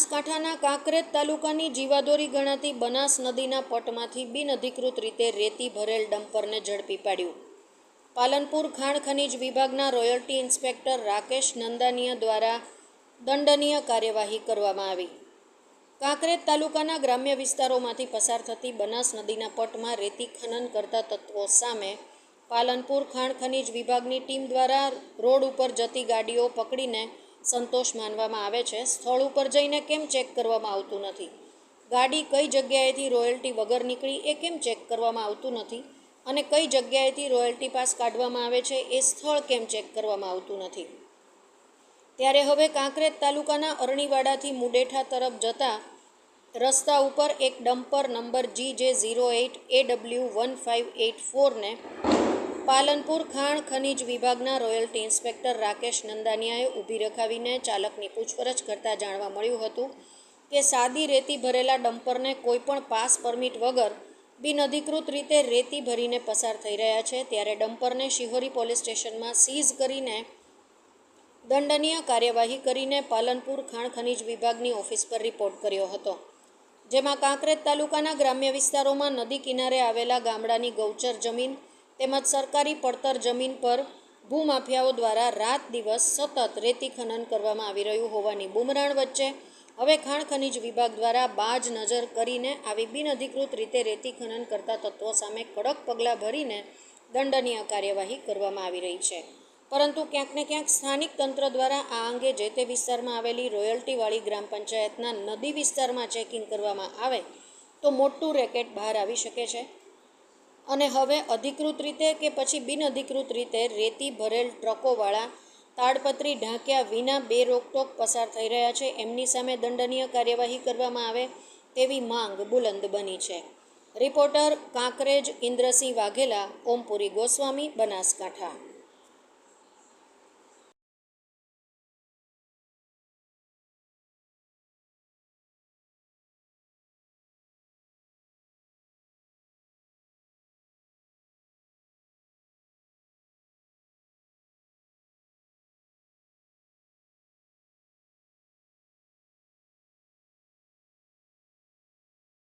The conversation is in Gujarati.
બનાસકાંઠાના કાંકરેજ તાલુકાની જીવાદોરી ગણાતી બનાસ નદીના પટમાંથી બિનઅધિકૃત રીતે રેતી ભરેલ ડમ્પરને ઝડપી પાડ્યું. પાલનપુર ખાણ ખનીજ વિભાગના રોયલ્ટી ઇન્સ્પેક્ટર રાકેશ નંદાનીય દ્વારા દંડનીય કાર્યવાહી કરવામાં આવી. કાંકરેજ તાલુકાના ગ્રામ્ય વિસ્તારોમાંથી પસાર થતી બનાસ નદીના પટમાં રેતી ખનન કરતા તત્વો સામે પાલનપુર ખાણ ખનીજ વિભાગની ટીમ દ્વારા રોડ ઉપર જતી ગાડીઓ પકડીને સંતોષ માનવામાં આવે છે. સ્થળ ઉપર જઈને કેમ ચેક કરવામાં આવતું નથી? ગાડી કઈ જગ્યાએથી રોયલ્ટી વગર નીકળી એ કેમ ચેક કરવામાં આવતું નથી? અને કઈ જગ્યાએથી રોયલ્ટી પાસ કાઢવામાં આવે છે એ સ્થળ કેમ ચેક કરવામાં આવતું નથી? ત્યારે હવે કાંકરેજ તાલુકાના અરણીવાડાથી મુડેઠા તરફ જતા રસ્તા ઉપર એક dumper number G J zero eight A W one five eight ફોરને Palanpur ખાણ ખનીજ વિભાગના રોયલ્ટી ઇન્સ્પેક્ટર રાકેશ નંદાનિયાએ ઊભી રખાવીને ચાલકની પૂછપરછ કરતાં જાણવા મળ્યું હતું કે સાદી રેતી ભરેલા ડમ્પરને કોઈપણ પાસ પરમિટ વગર બિનઅધિકૃત રીતે રેતી ભરીને પસાર થઈ રહ્યા છે, ત્યારે ડમ્પરને શિહોરી પોલીસ સ્ટેશનમાં સીઝ કરીને દંડનીય કાર્યવાહી કરીને પાલનપુર ખાણ ખનીજ વિભાગની ઓફિસ પર રિપોર્ટ કર્યો હતો. જેમાં કાંકરેજ તાલુકાના ગ્રામ્ય વિસ્તારોમાં નદી કિનારે આવેલા ગામડાની ગૌચર જમીન તેમજ સરકારી પડતર જમીન પર ભૂમાફિયાઓ દ્વારા રાત દિવસ સતત રેતી ખનન કરવામાં આવી રહ્યું હોવાની બુમરાણ વચ્ચે હવે ખાણ ખનિજ વિભાગ દ્વારા બાજ નજર કરીને આવી બિનઅધિકૃત રીતે રેતી ખનન કરતા તત્વો સામે કડક પગલાં ભરીને દંડનીય કાર્યવાહી કરવામાં આવી રહી છે. પરંતુ ક્યાંક ને ક્યાંક સ્થાનિક તંત્ર દ્વારા આ અંગે જે તે વિસ્તારમાં આવેલી રોયલ્ટીવાળી ગ્રામ પંચાયતના નદી વિસ્તારમાં ચેકિંગ કરવામાં આવે તો મોટું રેકેટ બહાર આવી શકે છે. અને હવે અધિકૃત રીતે કે પછી બિનઅધિકૃત રીતે રેતી ભરેલ ટ્રકોવાળા તાડપત્રી ઢાંક્યા વિના બે રોકટોક પસાર થઈ રહ્યા છે. એમની સામે દંડનીય કાર્યવાહી કરવામાં આવે તેવી માંગ બુલંદ બની છે. રિપોર્ટર કાંકરેજ ઇન્દ્રસિંહ વાઘેલા, ઓમપુરી ગોસ્વામી, બનાસકાંઠા.